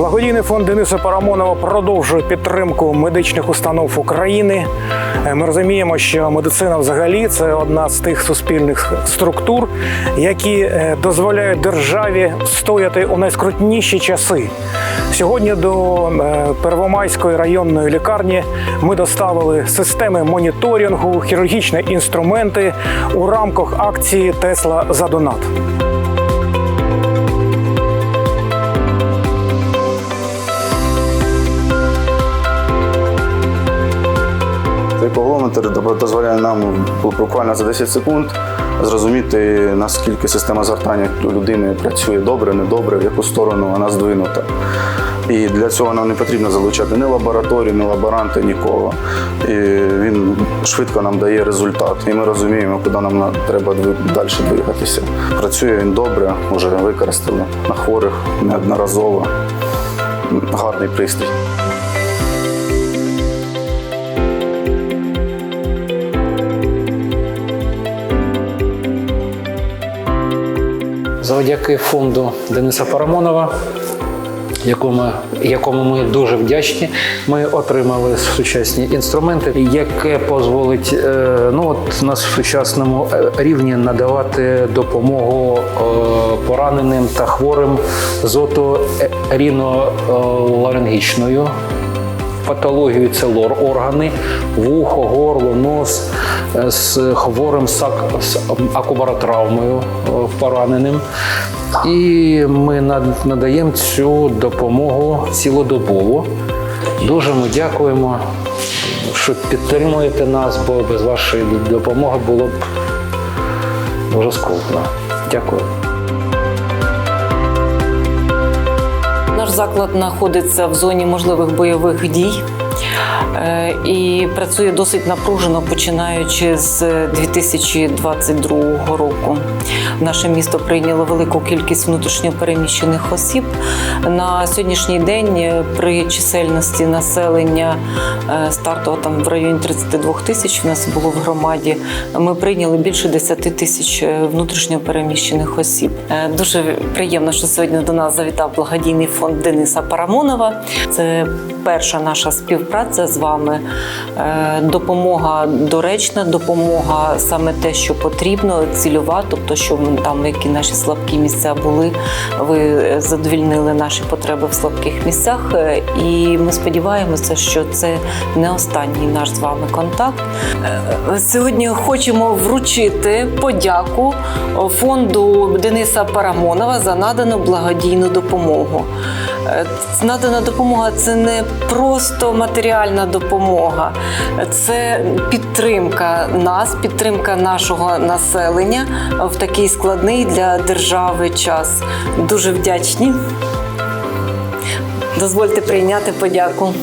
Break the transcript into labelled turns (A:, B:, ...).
A: Благодійний фонд Дениса Парамонова продовжує підтримку медичних установ України. Е, Ми розуміємо, що медицина взагалі це одна з тих суспільних структур, які е, дозволяють державі стояти у найскрутніші часи. Сьогодні до е, Первомайської районної лікарні ми доставили системи моніторингу, хірургічні інструменти у рамках акції Тесла за донат.
B: Цей дозволяє нам буквально за 10 секунд зрозуміти, наскільки система згортання людини працює добре, недобре, в яку сторону вона здвинута. І для цього нам не потрібно залучати ні лабораторію, ні лаборанти, нікого. І він швидко нам дає результат. І ми розуміємо, куди нам треба далі двигатися. Працює він добре, вже використали на хворих неодноразово. Гарний пристрій.
C: Завдяки фонду Дениса Парамонова, якому, якому ми дуже вдячні, ми отримали сучасні інструменти, яке дозволить е, ну, от, на сучасному е, рівні надавати допомогу е, пораненим та хворим з оторіноларингічною патологією це лор органи, вухо, горло, нос е, з хворим з ак- з акубаротравмою е, пораненим. І ми надаємо цю допомогу цілодобово. Дуже ми дякуємо, що підтримуєте нас, бо без вашої допомоги було б дуже складно. Дякую.
D: Заклад знаходиться в зоні можливих бойових дій і працює досить напружено, починаючи з 2022 року. Наше місто прийняло велику кількість внутрішньопереміщених осіб. На сьогоднішній день е, при чисельності населення е, стартово там в районі 32 тисяч в нас було в громаді. Ми прийняли більше 10 тисяч е, внутрішньопереміщених осіб. Е, Дуже приємно, що сьогодні до нас завітав благодійний фонд Дениса Парамонова. Це перша наша співпраця з вами. Е, Допомога доречна, допомога саме те, що потрібно, цільова, тобто, що ми там, які наші слабкі місця були, ви задовільнили наші потреби в слабких місцях. Е, І ми сподіваємося, що це не останній наш з вами контакт. Е, Сьогодні хочемо вручити подяку фонду Дениса Парамонова за надану благодійну допомогу. Е, Надана допомога це не просто матеріальна допомога, це підтримка нас, підтримка нашого населення в такий складний для держави час. Дуже вдячні. Дозвольте прийняти подяку.